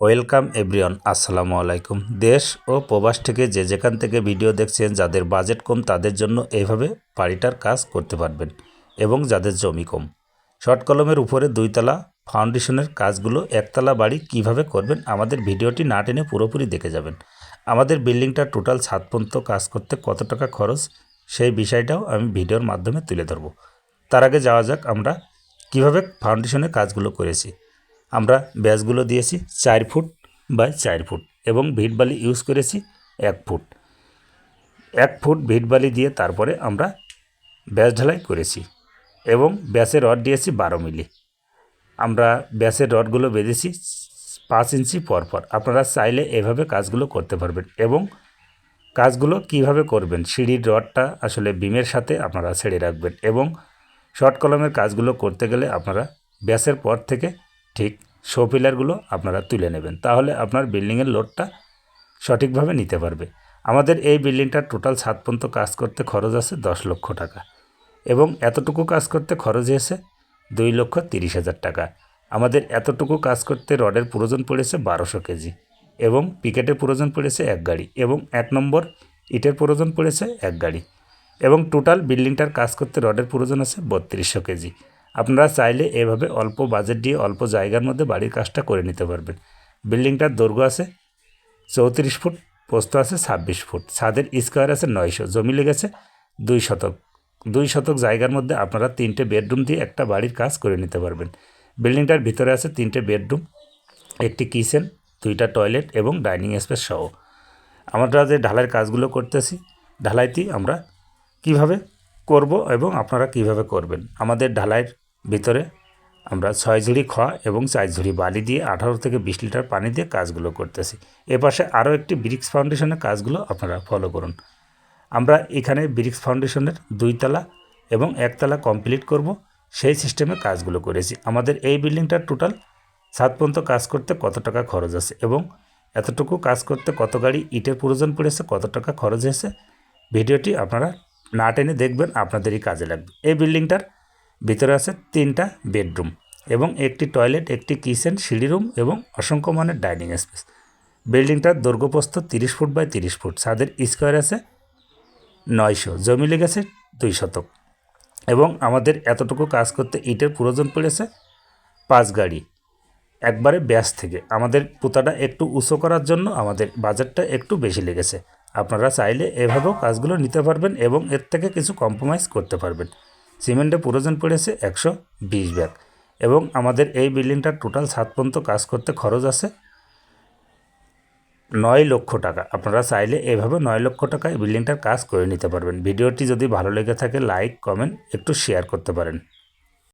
Welcome everyone, আসসালামু আলাইকুম। দেশ ও প্রবাস থেকে যে যেখান থেকে ভিডিও দেখছেন, যাদের বাজেট কম, তাদের জন্য এইভাবে বাড়িটার কাজ করতে পারবেন এবং যাদের জমি কম। শর্ট কলমের উপরে দুইতলা ফাউন্ডেশনের কাজগুলো, একতলা বাড়ি কীভাবে করবেন, আমাদের ভিডিওটি না টেনে পুরোপুরি দেখে যাবেন। আমাদের বিল্ডিংটা টোটাল ছাদ পর্যন্ত কাজ করতে কত টাকা খরচ, সেই বিষয়টাও আমি ভিডিওর মাধ্যমে তুলে ধরবো। তার আগে যাওয়া যাক আমরা কীভাবে ফাউন্ডেশনের কাজগুলো করেছি। আমরা ব্যাসগুলো দিয়েছি চার ফুট বাই চার ফুট এবং ভিট বালি ইউজ করেছি এক ফুট। এক ফুট ভিট বালি দিয়ে তারপরে আমরা ব্যাস ঢালাই করেছি এবং ব্যাসের রড দিয়েছি বারো মিলি। আমরা ব্যাসের রডগুলো বেঁধেছি পাঁচ ইঞ্চি পরপর আপনারা চাইলে এভাবে কাজগুলো করতে পারবেন এবং কাজগুলো কীভাবে করবেন সিঁড়ির রডটা আসলে বিমের সাথে আপনারা ছেড়ে রাখবেন এবং শর্ট কলমের কাজগুলো করতে গেলে আপনারা ব্যাসের পর থেকে ঠিক শো পিলারগুলো আপনারা তুলে নেবেন। তাহলে আপনার বিল্ডিংয়ের লোডটা সঠিকভাবে নিতে পারবে। আমাদের এই বিল্ডিংটা টোটাল সাত পর্যন্ত কাজ করতে খরচ আছে দশ লক্ষ টাকা এবং এতটুকু কাজ করতে খরচ হয়েছে দুই লক্ষ তিরিশ হাজার টাকা। আমাদের এতটুকু কাজ করতে রডের প্রয়োজন পড়েছে বারোশো কেজি এবং পিকেটের প্রয়োজন পড়েছে এক গাড়ি এবং এক নম্বর ইটের প্রয়োজন পড়েছে এক গাড়ি এবং টোটাল বিল্ডিংটার কাজ করতে রডের প্রয়োজন আছে বত্রিশশো কেজি। আপনারা চাইলে এভাবে অল্প বাজেট দিয়ে অল্প জায়গার মধ্যে বাড়ির কাজটা করে নিতে পারবেন। বিল্ডিংটার দৈর্ঘ্য আছে চৌত্রিশ ফুট, পোস্ত আছে ছাব্বিশ ফুট, ছাদের স্কোয়ার আছে নয়শো, জমি লেগেছে দুই শতক। দুই শতক জায়গার মধ্যে আপনারা তিনটে বেডরুম দিয়ে একটা বাড়ির কাজ করে নিতে পারবেন। বিল্ডিংটার ভিতরে আছে তিনটে বেডরুম একটি কিচেন দুইটা টয়লেট এবং ডাইনিং স্পেস সহ। আমরা যে ঢালাইয়ের কাজগুলো করতেছি, ঢালাইটি আমরা কীভাবে করব এবং আপনারা কীভাবে করবেন? আমাদের ঢালাইয়ের ভিতরে আমরা ছয় ঝুড়ি খোয়া এবং চার ঝুড়ি বালি দিয়ে আঠারো থেকে বিশ লিটার পানি দিয়ে কাজগুলো করতেছি। এপাশে আরও একটি ব্রিক্স ফাউন্ডেশনের কাজগুলো আপনারা ফলো করুন। আমরা এখানে ব্রিক্স ফাউন্ডেশনের দুইতলা এবং একতলা কমপ্লিট করব, সেই সিস্টেমে কাজগুলো করেছি। আমাদের এই বিল্ডিংটার টোটাল সাত পর্যন্ত কাজ করতে কত টাকা খরচ আছে এবং এতটুকু কাজ করতে কত গাড়ি ইটের প্রয়োজন পড়েছে, কত টাকা খরচ হয়েছে, ভিডিওটি আপনারা না টেনে দেখবেন, আপনাদেরই কাজে লাগবে। এই বিল্ডিংটার ভিতরে আছে তিনটা বেডরুম এবং একটি টয়লেট, একটি কিচেন, সিঁড়ি রুম এবং অসংখ্য মানের ডাইনিং স্পেস। বিল্ডিংটার দৈর্ঘ্যপ্রস্থ তিরিশ ফুট বাই তিরিশ ফুট। ছাদের স্কোয়ার আছে নয়শো। জমি লেগেছে দুই শতক। এবং আমাদের এতটুকু কাজ করতে ইটের প্রয়োজন পড়েছে পাঁচ গাড়ি। একবারে ব্যাস থেকে। আমাদের পুতাটা একটু উঁচু করার জন্য আমাদের বাজেটটা একটু বেশি লেগেছে। আপনারা চাইলে এভাবেও কাজগুলো নিতে পারবেন এবং এর থেকে কিছু কম্প্রোমাইজ করতে পারবেন। সিমেন্টের প্রয়োজন পড়েছে একশো বিশ ব্যাগ। এবং আমাদের এই বিল্ডিংটার টোটাল সাত পর্যন্ত কাজ করতে খরচ আছে নয় লক্ষ টাকা। আপনারা চাইলে এভাবে নয় লক্ষ টাকায় বিল্ডিংটার কাজ করে নিতে পারবেন। ভিডিওটি যদি ভালো লেগে থাকে, লাইক, কমেন্ট, একটু শেয়ার করতে পারেন।